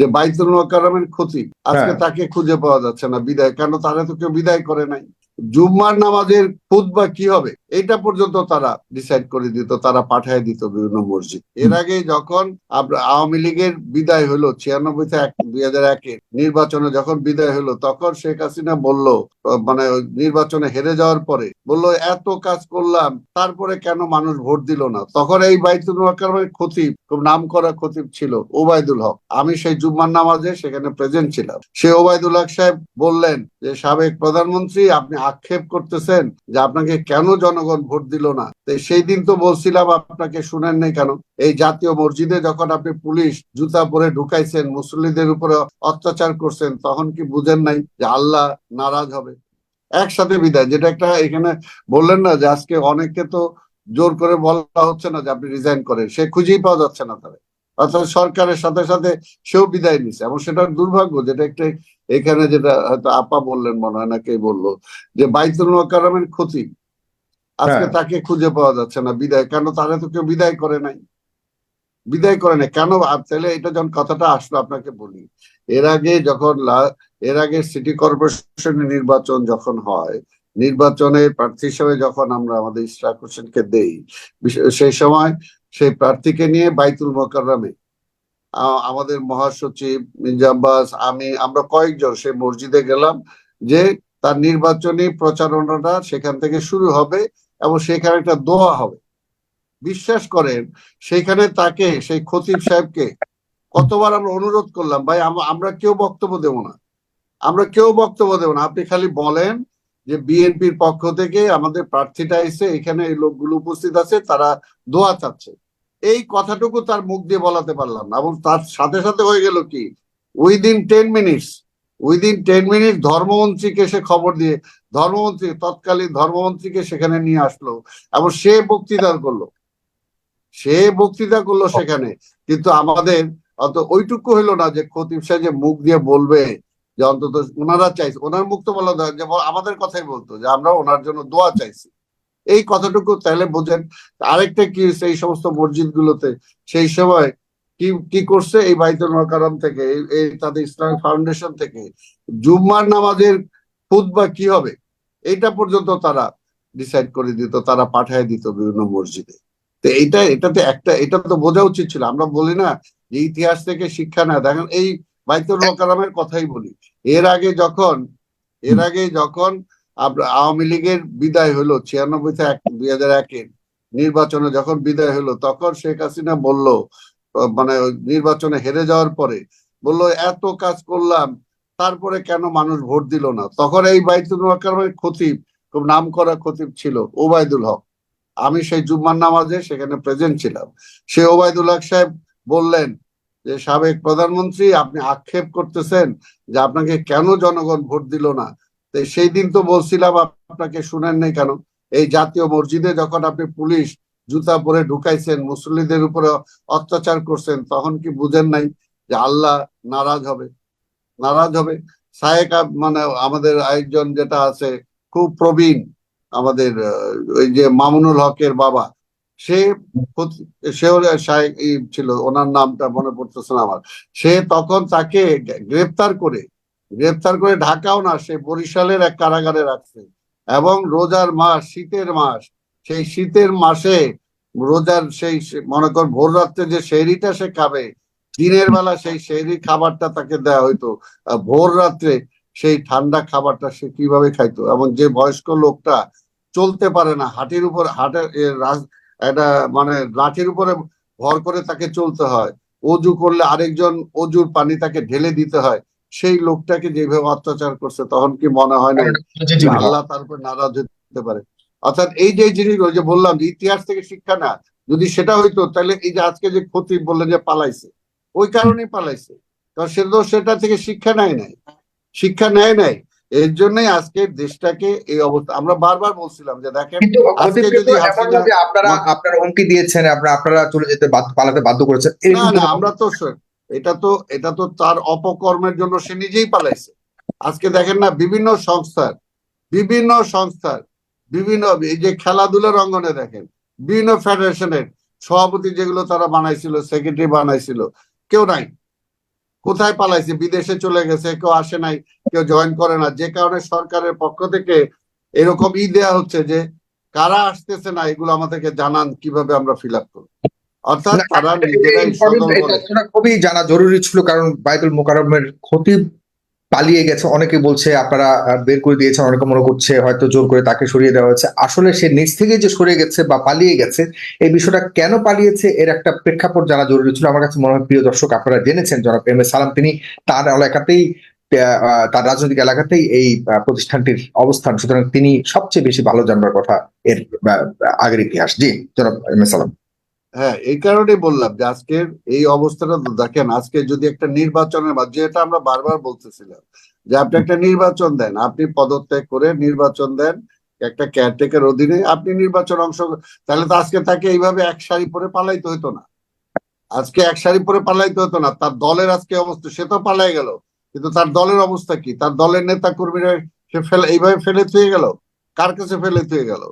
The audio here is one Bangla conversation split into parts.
যে বাইতুল মোকারমের ক্ষতি আজকে হ্যাঁ। তাকে খুঁজে পাওয়া যাচ্ছে না বিদায়। কেন তারা তো কেউ বিদায় করে নাই। জুম্মার নামাজের খুতবা কি হবে? এটা পর্যন্ত তারা ডিসাইড করে দিত, তারা পাঠায় দিত বিভিন্ন মসজিদ। এর আগে যখন আওয়ামী লীগের বিদায় হলো, ছিয়ানব্বই দুই হাজার একে নির্বাচনে যখন বিদায় হলো, তখন শেখ হাসিনা বলল মানে নির্বাচনে হেরে যাওয়ার পরে বলল, এত কাজ করলাম, তারপরে কেন মানুষ ভোট দিল না? তখন এই বাইতুল মোকাররমের খতিব, খুব নাম করা খতিব ছিল, ওবায়দুল হক। আমি সেই জুম্মার নামাজে সেখানে প্রেজেন্ট ছিলাম। সে ওবায়দুল হক সাহেব বললেন যে, সাবেক প্রধানমন্ত্রী, আপনি আক্ষেপ করতেছেন যে আপনাকে কেন জনগণ ভোট দিল না? সেই দিন তো বলছিলাম আপনাকে, শুনেন নাই কেন? এই জাতীয় মসজিদে যখন আপনি পুলিশ জুতা পরে ঢুকাইছেন, মুসল্লিদের উপরে অত্যাচার করছেন, তখন কি বুঝেন নাই যে আল্লাহ নারাজ হবে? একসাথে বিদায়, যেটা একটা এখানে বললেন না যে আজকে অনেককে তো জোর করে বলা হচ্ছে না যে আপনি রিজাইন করেন, সে খুঁজেই পাওয়া যাচ্ছে না তারা অর্থাৎ সরকারের সাথে সাথে সেও বিদায় নিছে এবং সেটার দুর্ভাগ্য, যেটা একটা এখানে যেটা হয়তো আপা বললেন মনে হয় না কে বলল যে বাইতুল মোকাররমের ক্ষতি। আজকে হ্যাঁ। তাকে খুঁজে পাওয়া যাচ্ছে না বিদায়। কেন তারা তো কেউ বিদায় করে নাই। বিদায় করে নাই। কেন? তাহলে এটা যখন কথাটা আসলো আপনাকে বলি এর আগে যখন এর আগে সিটি কর্পোরেশনের নির্বাচন যখন হয় নির্বাচনের প্রার্থী হিসেবে যখন আমরা আমাদের ইশরাক হোসেনকে দেই সেই সময় সেই প্রার্থীকে নিয়ে বাইতুল মোকাররমে আ- আমাদের মহাসচিব মির্জা আব্বাস আমি, আমরা কয়েকজন সেই মসজিদে গেলাম যে তার নির্বাচনী প্রচারণাটা সেখান থেকে শুরু হবে এবং সেখানে একটা দোয়া হবে। বিশ্বাস করেন, সেখানে তাকে, সেই খতিব সাহেবকে কতবার আমরা অনুরোধ করলাম, ভাই, আম- আমরা কেউ বক্তব্য দেব না। আমরা কেউ বক্তব্য দেব না। আপনি খালি বলেন যে বিএনপির পক্ষ থেকে আমাদের প্রার্থীটা এসে এখানে এই লোকগুলো উপস্থিত আছে, তারা দোয়া চাচ্ছে। এই কথাটুকু তার মুখ দিয়ে বলাতে পারলাম না। এবং তার সাথে সাথে হয়ে গেল কি? Within ten minutes within ten minute ধর্মমন্ত্রীকে সে খবর দিয়ে, ধর্মমন্ত্রী, তৎকালীন ধর্মমন্ত্রীকে সেখানে নিয়ে আসলো এবং সে বক্তৃতা করল। সে বক্তৃতা করল সেখানে। কিন্তু আমাদের অত ওইটুকু হইল না যে খতিব সাহেব যে মুখ দিয়ে বলবে যে অন্তত ওনারা চাইছে, ওনার মুখ তো বলা, আমাদের কথাই বলতো যে আমরা ওনার জন্য দোয়া চাইছি। এই কথাটুকু তাহলে বোঝেন। আরেকটা কি এই সমস্ত মসজিদ গুলোতে সেই সময় কি কি করছে এই বাইতুল মোকাররম থেকে, এই- তাদের ইসলামিক ফাউন্ডেশন থেকে? জুম্মার নামাজের খুতবা কি হবে? এটা পর্যন্ত তারা ডিসাইড করে দিত, তারা পাঠায় দিত বিভিন্ন মসজিদে। তো এইটা, এটাতে একটা, এটা তো বোঝা উচিত ছিল। আমরা বলি না যে ইতিহাস থেকে শিক্ষা না দেখেন, এই বাইতুল মোকাররমের কথাই বলি। এর আগে যখন, এর আগে যখন আওয়ামী লীগের বিদায় হলো ছিয়ানব্বই থেকে দুই হাজার একের নির্বাচনে যখন বিদায় হলো, তখন শেখ হাসিনা বলল মানে নির্বাচনে হেরে যাওয়ার পরে বলল, এত কাজ করলাম, তারপরে কেন মানুষ ভোট দিল না? তখন এই বাইতুল মোকাররমের খতিব, খুব নাম করা খতিব ছিল, ওবায়দুল হক। আমি সেই জুম্মার নামাজে সেখানে প্রেজেন্ট ছিলাম। সে ওবায়দুল হক সাহেব বললেন যে, সাবেক প্রধানমন্ত্রী, আপনি আক্ষেপ করতেছেন যে আপনাকে কেন জনগণ ভোট দিল না? তো সেই দিন তো বলছিলাম, আপনাকে শুনেন নাই কেন? এই জাতীয় মসজিদে যখন আপনি পুলিশ জুতা পরে ঢুকাইছেন, মুসল্লিদের উপরে অত্যাচার করছেন, তখন কি বুঝেন নাই যে আল্লাহ নারাজ হবে? নারাজ হবে? সায়েক মানে আমাদের একজন যেটা আছে, খুব প্রবীণ আমাদের ওই যে মামুনুল হকের বাবা, সে সেও ছিল, ওনার নামটা মনে পড়তেছে না আমার। সে তখন তাকে গ্রেপ্তার করে গ্রেপ্তার করে ঢাকাও না, সে বরিশালের এক কারাগারে রাখছে। এবং রোজার মাস, শীতের মাস, সেই শীতের মাসে রোজার সেই মনে কর ভোর রাত্রে যে শেরিটা সে খাবে, দিনের বেলা সেই শেরি খাবারটা তাকে দেওয়া হইতো। ভোর রাত্রে সেই ঠান্ডা খাবারটা সে কীভাবে খাইতো? এবং যে বয়স্ক লোকটা চলতে পারে না, হাঁটির উপর হাটের একটা মানে লাঠির উপরে ভর করে তাকে চলতে হয়। অজু করলে আরেকজন অজুর পানি তাকে ঢেলে দিতে হয়। সেই লোকটাকে যেভাবে অত্যাচার করছে তখন কি মনে হয় না আল্লাহ তার উপর নারাজ হতে পারে? অর্থাৎ এই যে জিনিসগুলো যে বললাম যে ইতিহাস থেকে শিক্ষা না যদি সেটা হইতো তাহলে এই যে আজকে যে ক্ষতি বললেন যে পালাইছে ওই কারণেই পালাইছে। কারণ সে তো সেটা থেকে শিক্ষা নেয় নাই। শিক্ষা নেয় নাই। এর জন্যই আজকে দেশটাকে এই অবস্থা আমরা বারবার বলছিলাম যে দেখেন আজকে যদি আপনারা আপনারা হুমকি দিয়েছেন আপনারা আপনারা চলে যেতে বাধ্য- পালাতে বাধ্য করেছেন না না আমরা তো এটা তো এটা তো তার অপকর্মের জন্য সে নিজেই পালাইছে। আজকে দেখেন না, বিভিন্ন সংস্থার বিভিন্ন সংস্থার, বিভিন্ন এই যে খেলাধুলার অঙ্গনে দেখেন, বিভিন্ন ফেডারেশনের সভাপতি যেগুলো তারা বানাইছিল সেক্রেটারি বানাইছিল, কেউ নাই। কোথায় পালাইছে? বিদেশে চলে গেছে, কেউ আসে নাই, কেউ জয়েন করে না। যে কারণে সরকারের পক্ষ থেকে এরকম ই দেয়া হচ্ছে যে, কারা আসতেছে না, এগুলো আমাদেরকে জানান, কীভাবে আমরা ফিল আপ করব। অর্থাৎ তারা নিজেরাই খুবই জানা জরুরি ছিল কারণ বাইতুল মোকাররমের ক্ষতি পালিয়ে গেছে। অনেকে বলছে আপনারা বের করে দিয়েছেন অনেকে মনে করছে হয়তো জোর করে তাকে সরিয়ে দেওয়া হয়েছে। আসলে সে নিজ থেকে যে সরে গেছে বা পালিয়ে গেছে এই বিষয়টা কেন পালিয়েছে এর একটা প্রেক্ষাপট জানা জরুরি ছিল। আমার কাছে মনে হয় প্রিয় দর্শক আপনারা জেনেছেন জনাব এম এ সালাম তিনি তার এলাকাতেই তার রাজনৈতিক এলাকাতেই এই প্রতিষ্ঠানটির অবস্থান। সুতরাং তিনি সবচেয়ে বেশি ভালো জানবার কথা এর আগের ইতিহাস। জি জনাব এম এ সালাম। হ্যাঁ এই কারণে বললাম যে আজকের এই অবস্থাটা দেখেন, আজকে যদি একটা নির্বাচনের যেটা আমরা বারবার বলতেছিলাম যে আপনি একটা নির্বাচন দেন, আপনি পদত্যাগ করে নির্বাচন দেন, একটা কেয়ারটেকার অধীনে আপনি নির্বাচন অংশ, তাহলে তো আজকে তাকে এইভাবে এক সারি পরে পালাইতে হতো না। আজকে এক সারি পরে পালাইতে হতো না, তার দলের আজকে অবস্থা, সে তো পালাই গেল, কিন্তু তার দলের অবস্থা কি? তার দলের নেতা কর্মীরা সে ফেলে, এইভাবে ফেলে থুয়ে গেল? কার কাছে ফেলে থুয়ে গেল?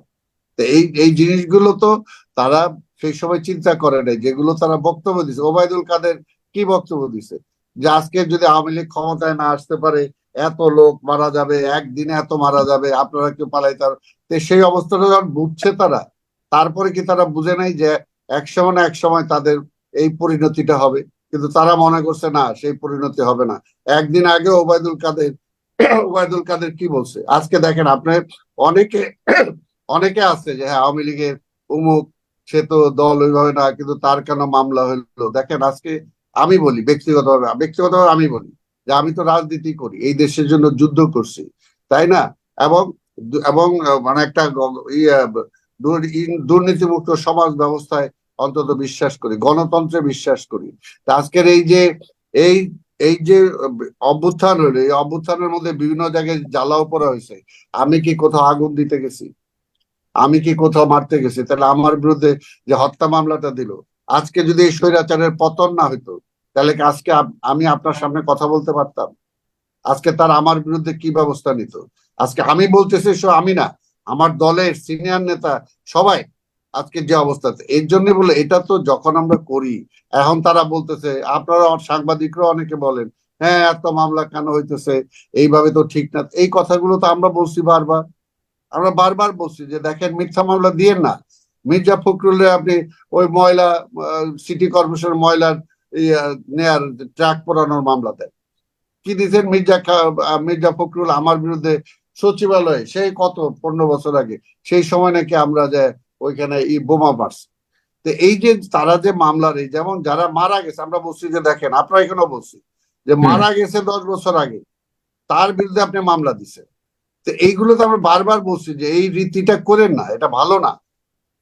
এই এই জিনিসগুলো তো তারা সেই সময় চিন্তা করে নাই, যেগুলো তারা বক্তব্য দিছে। ওবায়দুল কাদের কি বক্তব্য দিছে? যে আজকে যদি আওয়ামী লীগ ক্ষমতায় না আসতে পারে, এত লোক মারা যাবে, একদিনে এত মারা যাবে, আপনারা কেউ পালাইতে পারবে তো সেই অবস্থাটা যখন বুঝছে তারা, তারপরে কি তারা বুঝে নাই যে এক সময় না এক সময় তাদের এই পরিণতিটা হবে? কিন্তু তারা মনে করছে, না, সেই পরিণতি হবে না। একদিন আগে ওবায়দুল কাদের ওবায়দুল কাদের কি বলছে? আজকে দেখেন, আপনার অনেকে অনেকে আছে যে হ্যাঁ আওয়ামী লীগের উমুক সে তো দল ওইভাবে না, কিন্তু তার কেন মামলা হইল? দেখেন, আজকে আমি বলি, ব্যক্তিগতভাবে ব্যক্তিগতভাবে আমি বলি যে, আমি তো রাজনীতি করি, এই দেশের জন্য যুদ্ধ করছি, তাই না? এবং এবং মানে একটা দুর্নীতিমুক্ত সমাজ ব্যবস্থায় অন্তত বিশ্বাস করি, গণতন্ত্রে বিশ্বাস করি। তা আজকের এই যে, এই এই যে, অভ্যুত্থান হলো এই অভ্যুত্থানের মধ্যে বিভিন্ন জায়গায় জ্বালাও পড়া হয়েছে। আমি কি কোথাও আগুন দিতে গেছি? আমি কি কোথাও মারতে গেছি? তাহলে আমার বিরুদ্ধে যে হত্যা মামলাটা দিল, আজকে যদি এই স্বৈরাচারের পতন না হইতো, তাহলে আজকে আমি আপনার সামনে কথা বলতে পারতাম? আজকে তার আমার বিরুদ্ধে কি ব্যবস্থা নিত? আজকে আমি বলতেছি সো আমি না, আমার দলের সিনিয়র নেতা সবাই আজকে যে অবস্থাতে এর জন্য বলে এটা তো যখন আমরা করি, এখন তারা বলতেছে, আপনারা সাংবাদিকরা অনেকে বলেন হ্যাঁ এত মামলা কেন হইতেছে? এইভাবে তো ঠিক না। এই কথাগুলো তো আমরা বলছি বারবার। আমরা বারবার বলছি যে দেখেন মিথ্যা মামলা দিয়েন না। মির্জা ফখরুলের আপনি ওই ময়লা সিটি কর্পোরেশন ময়লার ইয়া, নেয়ার ট্রাক পোড়ানোর মামলা দেন। কি দিয়েছেন মির্জা মির্জা ফখরুল আমার বিরুদ্ধে সচিবালয়ে? সেই কত পনেরো বছর আগে। সেই সময় নাকি আমরা যে ওইখানে ই বোমা মারছি তো এই যে তারা যে মামলার এই যেমন যারা মারা গেছে আমরা বলছি যে দেখেন আপনারা এখানেও বলছি যে মারা গেছে দশ বছর আগে তার বিরুদ্ধে আপনি মামলা দিছেন। তো এইগুলো তো আমরা বারবার বলছি যে এই রীতিটা করেন না এটা ভালো না।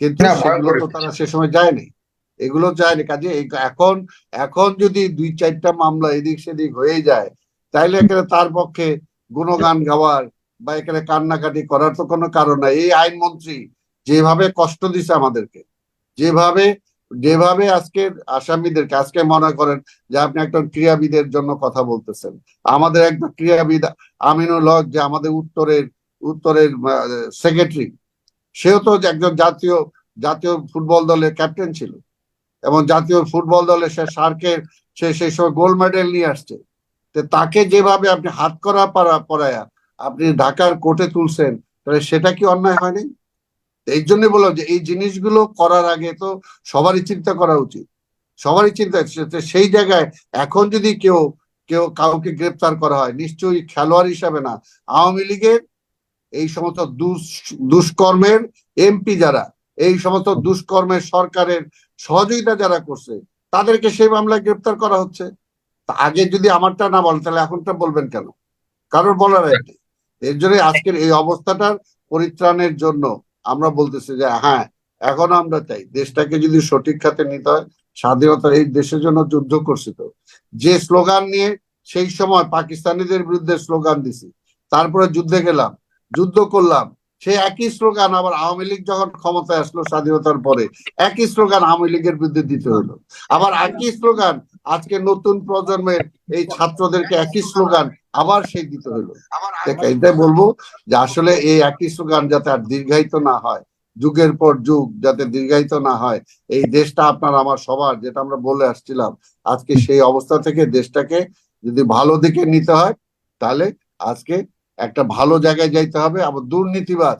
কিন্তু সেগুলো তো তারা সে সময় যায়নি। এগুলো যায়নি কাজে এখন এখন যদি দুই চারটা মামলা এদিক সেদিক হয়ে যায় তাইলে এখানে তার পক্ষে গুণগান গাওয়ার বা এখানে কান্নাকাটি করার তো কোনো কারণ নাই। এই আইনমন্ত্রী যেভাবে কষ্ট দিছে আমাদেরকে যেভাবে যেভাবে আজকে আসামিদেরকে, আজকে মনে করেন যে আপনি একটা ক্রীড়াবিদের জন্য কথা বলতেছেন। আমাদের একজন ক্রীড়াবিদ আমিনুল হক যে আমাদের উত্তরের উত্তরের সেক্রেটারি সেও তো একজন জাতীয় জাতীয় ফুটবল দলের ক্যাপ্টেন ছিল। এবং জাতীয় ফুটবল দলে সে সার্কের সে সেই সময় গোল্ড মেডেল নিয়ে আসছে। তাকে যেভাবে আপনি হাত করা, পারা পড়ায়া আপনি ঢাকার কোর্টে তুলছেন, তাহলে সেটা কি অন্যায় হয়নি? এই জন্য বললাম যে এই জিনিসগুলো করার আগে তো সবারই চিন্তা করা উচিত। সবারই চিন্তা সেই জায়গায় এখন যদি কেউ কেউ কাউকে গ্রেপ্তার করা হয়, নিশ্চয়ই খেলোয়াড় হিসাবে না। আওয়ামী লীগের এই সমস্ত দুষ- দুষ্কর্মের এমপি যারা, এই সমস্ত দুষ্কর্মের সরকারের সহযোগিতা যারা করছে, তাদেরকে সেই মামলায় গ্রেপ্তার করা হচ্ছে। তা আগে যদি আমারটা না বলেন, তাহলে এখনটা বলবেন কেন? কারোর বলার নেই এর জন্য আজকের এই অবস্থাটার পরিত্রাণের জন্য আমরা বলতেছি যে হ্যাঁ এখন আমরা চাই দেশটাকে যদি সঠিক খাতে নিতে হয় স্বাধীনতা এই দেশের জন্য যুদ্ধ করছি তো। যে স্লোগান নিয়ে সেই সময় পাকিস্তানিদের বিরুদ্ধে স্লোগান দিছি, তারপরে যুদ্ধে গেলাম, যুদ্ধ করলাম, সেই একই স্লোগান আবার আওয়ামী লীগ যখন ক্ষমতায় আসলো স্বাধীনতার পরে, একই স্লোগান আওয়ামী লীগের বিরুদ্ধে দিতে হলো। আবার একই স্লোগান আজকে নতুন প্রজন্মের এই ছাত্রদেরকে একই স্লোগান আবার সেই দিতে হলো এটাই বলব যে আসলে এই একই স্লোগান যাতে আর দীর্ঘায়িত না হয় যুগের পর যুগ যাতে দীর্ঘায়িত না হয় এই দেশটা আপনার আমার সবার যেটা আমরা বলে আসছিলাম আজকে সেই অবস্থা থেকে দেশটাকে যদি ভালো দিকে নিতে হয় তাহলে আজকে একটা ভালো জায়গায় যাইতে হবে আবার দুর্নীতিবাজ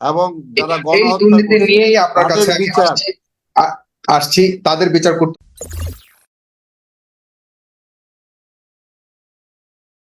এবং যারা গণহত্যা নিয়েই আপনার কাছে বিচার। আসছি তাদের বিচার করতে